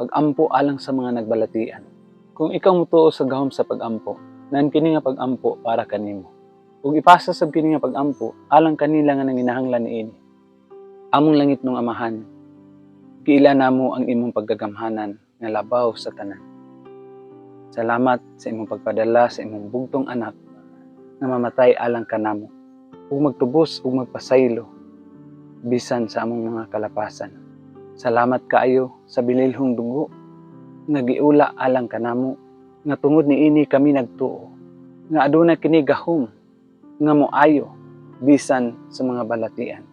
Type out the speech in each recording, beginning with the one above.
Pag-ampo alang sa mga nagbalatian. Kung ikaw mutuo sa gahom sa pag-ampo, nan kini nga pag-ampo para kanimo. Ug ipasa sab kini nga pag-ampo alang kanila nga nanginahanglan niini. Among langit nung amahan, kiila namo ang imong paggagamhanan nga labaw sa tanan. Salamat sa imong pagpadala sa imong bugtong anak nga mamatay alang kanamo ug magtubos ug magpasaylo bisan sa among mga kalapasan. Salamat kaayo sa bililhong dugo nga giula alang kanamo nga tungod niini kami nagtuo nga adunay kini gahom nga moayo bisan sa mga balatian.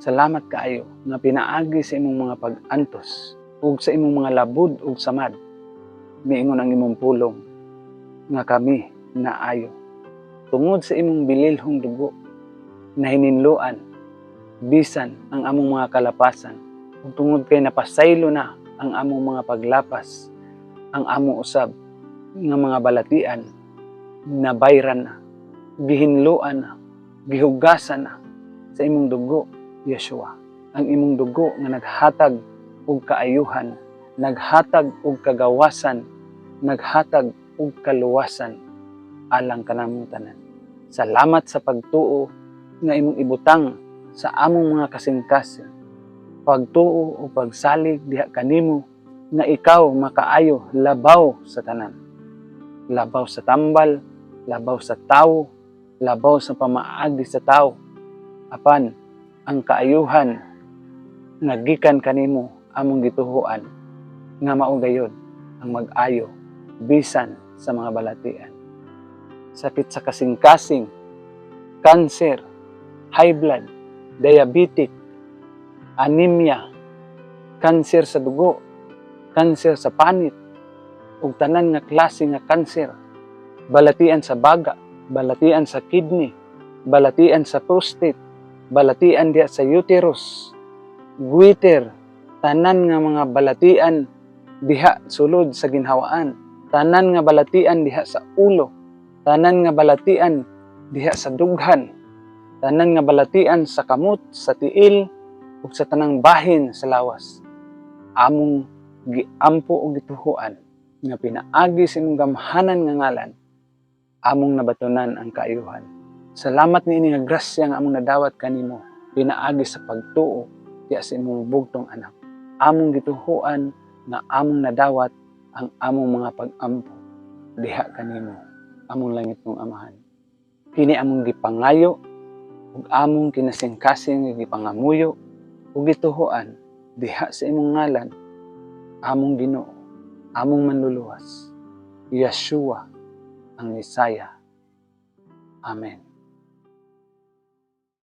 Salamat kaayo nga pinaagi sa imong mga pag-antos ug sa imong mga labud ug samad. Miingon ang imong pulong nga kami naayo. Tungod sa imong bililhong dugo na hininluan bisan ang among mga kalapasan ug tungod kay napasaylo na ang among mga paglapas ang among usab nga mga balatian nabayran na gihinluan na gihugasan na sa imong dugo Yeshua. Ang imong dugo nga naghatag og kaayuhan naghatag og kagawasan naghatag og kaluwasan alang kanamong tanan. Salamat sa pagtuo nga imong ibutang sa among mga kasing-kasing pagtuo o pagsalig diha kanimo nga ikaw makaayo labaw sa tanan. Labaw sa tambal labaw sa tawo labaw sa pamaagi sa tawo. Apan ang kaayuhan nga gikan kanimo among gituhuan nga mao gayud ang mag-ayo bisan sa mga balatian. Sakit sa kasing-kasing cancer high blood diabetic anemia cancer sa dugo cancer sa panit ug tanan nga klase nga cancer. Balatian sa baga balatian sa kidney balatian sa prostate balatian diha sa uterus. Goiter tanan nga mga balatian diha sulod sa ginhawaan. Tanan nga balatian diha sa ulo. Tanan nga balatian diha sa dughan. Tanan nga balatian sa kamot sa tiil ug sa tanang bahin sa lawas among giampo og gituhuan nga pinaagi sa imong gamhanan nga ngalan among nabatunan ang kaayuhan. Salamat niini nga grasya nga among nadawat kanimo pinaagi sa pagtuo diya sa imong bugtong anak. Among gituhuan nga among nadawat ang among mga pag-ampo diha kanimo among langit mong amahan. Kini among gipangayo ug among kinasingkasing nga gipangamuyo ug gituhuan diha sa imong ngalan among Ginoo among manluluwas. Yeshua ang Misaya Amen